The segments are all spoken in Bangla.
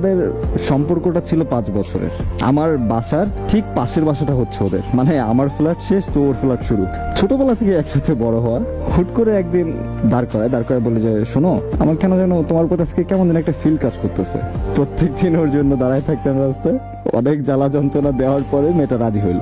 ওদের সম্পর্কটা ছিল পাঁচ বছরের। আমার বাসার ঠিক পাশের বাসাটা হচ্ছে ওদের। মানে আমার ফ্ল্যাট শেষ তো ওর ফ্ল্যাট শুরু। ছোটবেলা থেকে একসাথে বড় হওয়া হুট করে একদিন দাঁড় করায় দাঁড় করায় বলে যে, শোনো, আমার কেন যেন তোমার কথা আজকে কেমন যেন একটা ফিল কাজ করতেছে। প্রত্যেক দিন ওর জন্য দাঁড়ায় থাকতাম রাস্তায়। অনেক জ্বালা যন্ত্রণা দেওয়ার পরে মেয়েটা রাজি হইল।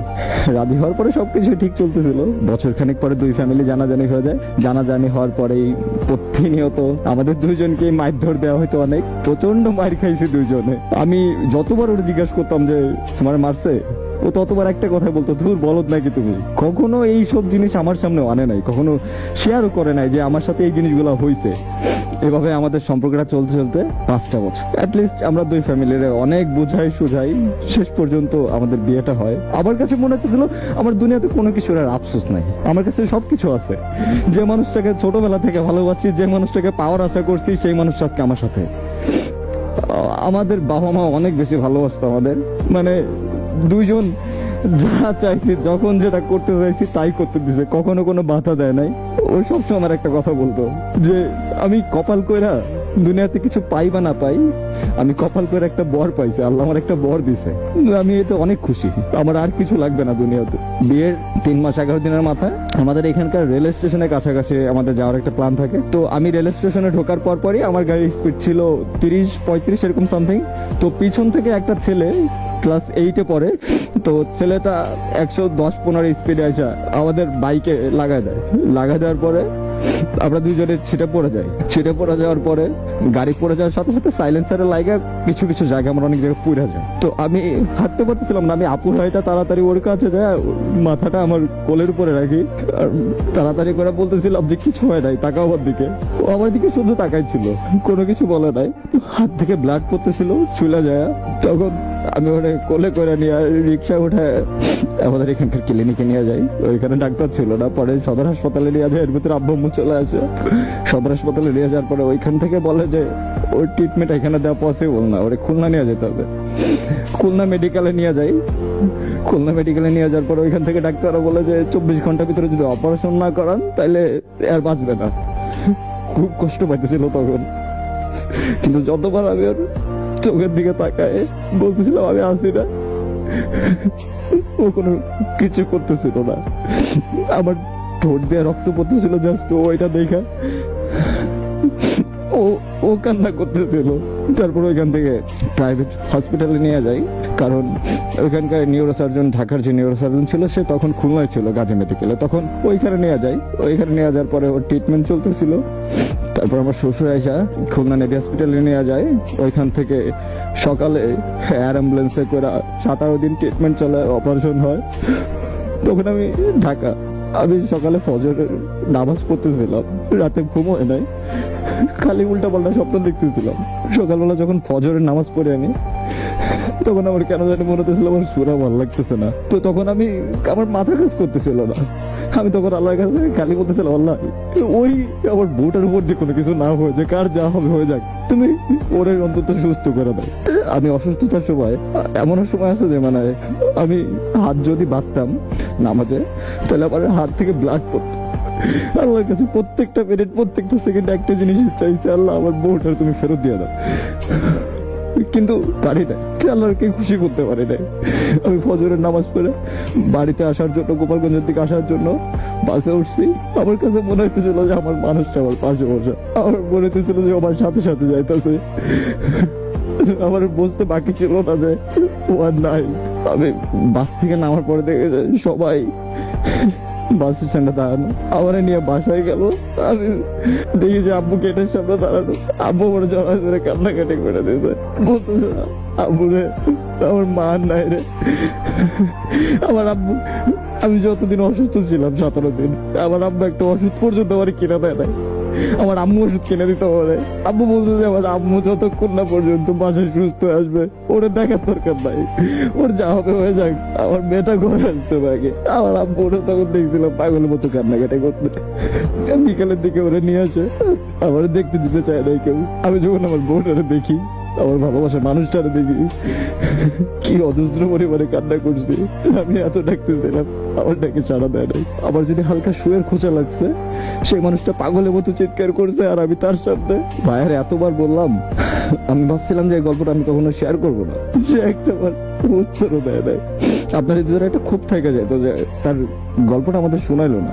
রাজি হওয়ার পরে সবকিছু ঠিক চলতেছিল। বছর খানিক পরে দুই ফ্যামিলি জানাজানি হয়ে যায়। জানাজানি হওয়ার পরেই প্রতিনিয়ত আমাদের দুইজনকে মারধর দেওয়া হয়তো অনেক। প্রচণ্ড মার খাইছে দুইজনে আমি যতবার ওর জিজ্ঞাসা করতাম যে, তোমার মারছে? ও ততবার একটা কথা বলতো, ধুর বলদ নাকি তুমি? কখনো এই সব জিনিস আমার সামনে আনে নাই, কখনো শেয়ারও করে নাই যে আমার সাথে এই জিনিসগুলো হয়েছে এভাবে আমাদের সম্পর্কটা চলতে চলতে পাঁচটা বছর। অ্যাটলিস্ট আমরা দুই ফ্যামিলির অনেক বুঝাই সুঝাই শেষ পর্যন্ত আমাদের বিয়েটা হয়। আমার কাছে মনে হচ্ছিল আমার দুনিয়াতে কোনো কিছুর আর আফসোস নাই। আমার কাছে সবকিছু আছে। যে মানুষটাকে ছোটবেলা থেকে ভালোবাসি, যে মানুষটাকে পাওয়ার আশা করছি, সেই মানুষটা আজকে আমার সাথে। আমাদের বাবা মা অনেক বেশি ভালোবাসতো আমাদের। মানে দুইজন যা চাইছি, যখন যেটা করতে চাইছি, তাই করতে দিছে। কখনো কোনো বাধা দেয় নাই। ও সবসময় আমার একটা কথা বলতো, যে আমি কপাল কইরা দুনিয়াতে কিছু পাই বা না পাই, আমি কপাল করে একটা বর পাইছি, আল্লাহ আমার একটা বর দিছে। আমি এতে অনেক খুশি। আমার আর কিছু লাগবে না দুনিয়াতে। বিয়ের তিন মাস এগারো দিনের মাথায় আমাদের এখানকার রেল স্টেশনের কাছাকাছি আমাদের যাওয়ার একটা প্ল্যান থাকে। তো আমি রেল স্টেশনে ঢোকার পর পরই আমার গাড়ির স্পিড ছিল তিরিশ, পঁয়ত্রিশ এরকম সামথিং তো পিছন থেকে একটা ছেলে ক্লাস এইটে পড়ে। তো ছেলেটা একশো দশ, পনেরো স্পিডে আসা আমাদের বাইকে লাগায় দেয়। লাগায় দেওয়ার পরে আমরা দুজনে ছিটে পড়ে যাই। ছিটে পড়ে যাওয়ার পরে গাড়ি পড়ে যাওয়ার সাথে সাথে সাইলেন্সারে লাগে কিছু কিছু জায়গা আমরা অনেক জায়গায় পুড়ে যায় তো আমি হাঁটতে পারতেছিলাম না, আমি আপুর হয়টা তাড়াতাড়ি ওর কাছে যায়, মাথাটা আমার কোলের উপরে রাখি, আর তাড়াতাড়ি করে বলতেছিলাম যে কিছু হয় নাই, তাকাও আমার দিকে। ও আমার দিকে শুধু তাকাইছিল, কোনো কিছু বলে নাই। হাত থেকে ব্লাড পড়তেছিল, চুলে যায়। তখন আমি ওরে কোলে করে নিয়ে রিক্সা উঠে আমাদের এখানকার ক্লিনিকে নিয়ে যাই। ওইখানে ডাক্তার ছিল না, পরে সদর হাসপাতালে নিয়ে যায়, এর ভিতরে আব্বু চলে আসে। সদর হাসপাতালে নিয়ে যাওয়ার পরে ওইখান থেকে বলে যে, ওর ট্রিটমেন্ট এখানে দেওয়া পসিবল না, ওরে খুলনা নিয়ে যেতে হবে। খুলনা মেডিকেলে নিয়ে যাই। খুলনা মেডিকেলে নিয়ে যাওয়ার পরে ওইখান থেকে ডাক্তাররা বলে যে, চব্বিশ ঘণ্টার ভিতরে যদি অপারেশন না করান তাহলে আর বাঁচবে না। খুব কষ্ট পাইতেছিল তখন। কিন্তু যতবার আমি ওর চোখের দিকে তাকায়, বলতেছিলাম, আমি আসি না। ও কোনো কিছু করতেছিল না। আমার ঠোঁট দিয়ে রক্ত পড়তেছিল জাস্ট ওইটা দেখা। ও ও কান্না করতেছিল। তারপর ওইখান থেকে প্রাইভেট হসপিটালে নিয়ে যাই কারণ ওইখানকার নিউরোসার্জন ঢাকার যে নিউরোসার্জন ছিল, সে তখন খুলনায় ছিল, গাজী মেডিকেলে তখন ওইখানে নিয়ে যাই ওইখানে নিয়ে যাওয়ার পরে ওর ট্রিটমেন্ট চলতেছিল। তারপর আমার শ্বশুর আইসা খুলনা নেভি হসপিটালে নিয়ে যায়। ওইখান থেকে সকালে এয়ার অ্যাম্বুলেন্সে করে সাতারো দিন ট্রিটমেন্ট চলে অপারেশন হয়। তখন আমি ঢাকা আমি সকালে ফজরের নামাজ পড়তেছিলাম, রাতে ঘুম হয় নাই। খালি উল্টা পাল্টা স্বপ্ন দেখতেছিলাম। সকালবেলা যখন ফজরের নামাজ পড়ে আমি তখন আমার কেন জানি মনে হতেছিল আমার সুরা ভালো লাগতেছে না। তো তখন আমি আমার মাথা কাজ করতেছিল না। আমি তখন আল্লাহর কাছে খালি বলতেছিলাম, আল্লাহ, ওই আমার বউটার উপর যে কোনো কিছু না হয়ে যায় কার যা হবে হয়ে যাক, তুমি ওরে অন্তত সুস্থ করে দাও। আমি অসুস্থতার সময়, এমন সময় আছে যে মানে আমি হাত যদি বাঁধতাম নামাজে, তাহলে আমার হাত থেকে ব্লাড পড়তো। আল্লাহর কাছে প্রত্যেকটা মিনিট প্রত্যেকটা সেকেন্ড একটা জিনিস চাইছে, আল্লাহ, আমার বউটার তুমি ফেরত দিয়ে দাও। কিন্তু পারি না আল্লাহকে খুশি করতে পারি নাই। আমি ফজরের নামাজ পড়ে বাড়িতে আসার জন্য, গোপালগঞ্জের দিকে আসার জন্য বাসে উঠছি। আমার কাছে মনে হইতেছিল যে আমার মানুষটা আমার পাশে বসে। আমার মনে হইতেছিল যে আমার সাথে সাথে যাইতেছে। আমার বুঝতে বাকি ছিল না যে ও আর নাই। আমি বাস থেকে নামার পরে দেখে সবাই বাস স্ট্যান্ডে দাঁড়ানো। আমারে নিয়ে বাসায় গেল। আমি দেখি যে আব্বু গেটের সামনে দাঁড়ানো। আব্বু মনে জড়া ধরে কান্নাকাটি করে দিয়েছে। বলতেছে, আব্বু রে, আমার মা নাই রে। আমার আব্বু, আমি যতদিন অসুস্থ ছিলাম, সতেরো দিন, আমার আব্বু একটা অসুস্থ পর্যন্ত আমার কিনা দেয় নাই। আমার আম্মু ওষুধ কিনে দিতে হবে আব্বু বলছে যে, আমার আম্মু যতক্ষণ না পর্যন্ত বাসায় সুস্থ আসবে, ওরে দেখার দরকার নাই। ওর যা হবে হয়ে যাক, আমার মেয়েটা ঘরে আসতে পারে আমার আব্বু ওরা তখন দেখছিলাম পাগলের মতো কান্নাকাটি করতে। বিকালের দিকে ওরা নিয়ে আসে। আমার দেখতে দিতে চায় নাই কেউ। আমি যখন আমার বোনটারে দেখি আমার ভালোবাসা মানুষটারে দেখি। কি অজস্র পরিমাণে কান্না করছে। আমি এত ডাকতে ডাকতেছিলাম আমার ডাকে সাড়া দেয় নাই। আমার যদি হালকা শুয়ের খোঁচা লাগছে, সেই মানুষটা পাগলের মতো চিৎকার করছে আর আমি তার সামনে। ভাইয়ের এতবার বললাম, আমি ভাবছিলাম যে গল্পটা আমি কখনো শেয়ার করব না। সে একটা বার উত্তরও দেয় নাই। আপনার ভিতরে একটা খুব থেকে যায়, তো যে তার গল্পটা আমাদের শোনাইলো না।